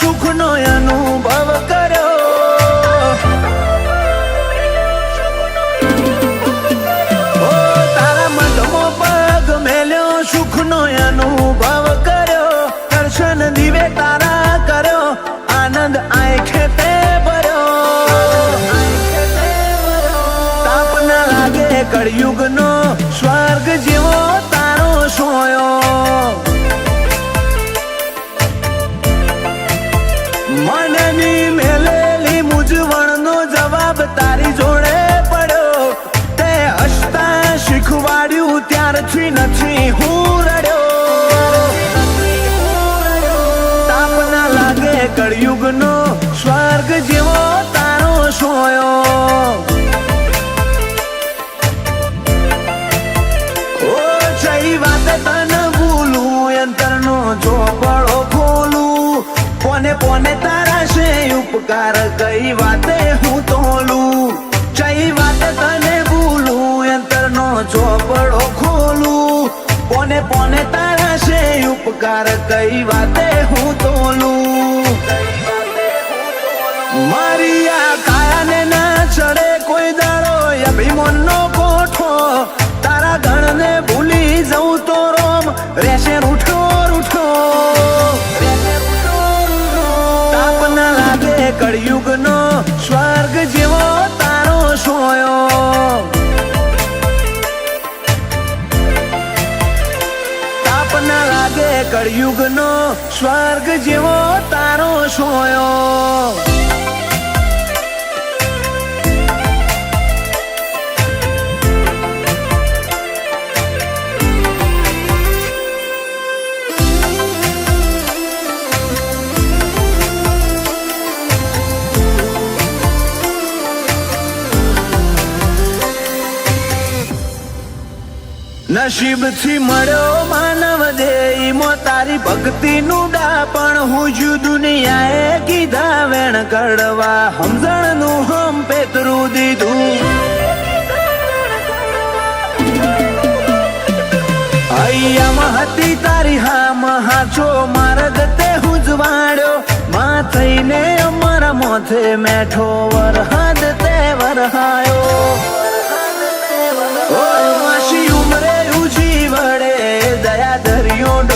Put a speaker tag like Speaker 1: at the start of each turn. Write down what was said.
Speaker 1: સુખનો અનુભવ કર્યો. ઓ, તારા કર્યો. દર્શન દિવે તારા કર્યો, આનંદ આંખે તે ભર્યો. તાપના લાગે કળયુગનો સ્વર્ગ જેવો ત્યારથી નથી, હું રડ્યો. તાપ ના લાગે કળયુગનો સ્વર્ગ જેવો તારો સોયો. ભૂલું અંતરનો ચોપડો ખોલું. કોને કોને તારા છે ઉપકાર, કઈ વાતે હું તોલું. જઈ વાત તને કોને તારા છે ઉપકાર? કઈ વાતે હું તોલું? મારી આ કાયાને ના ચડે કોઈ દાડો અભિમનનો કોઠો તારા ગણને ભૂલી જવું તો રોમ. રહેશે રૂઠો રૂઠો. તાપ ના લાગે કળયુગનો સ્વર્ગ કળયુગનો સ્વર્ગ જેવો તારો સોયો. નસીબથી મળ્યો માનવ દેહીમાં તારી ભક્તિનું ડાપણ હું જુ દુનિયાએ કીધા વેણ કડવા. સમજણનું હમ પેતરું દીધું. હૈયામાં હતી તારી હા મહાચો માર્ગ તે હું જ વાળ્યો માં થઈને અમારા મોથે મેઠો વરહાદ તે વરહાયો. yo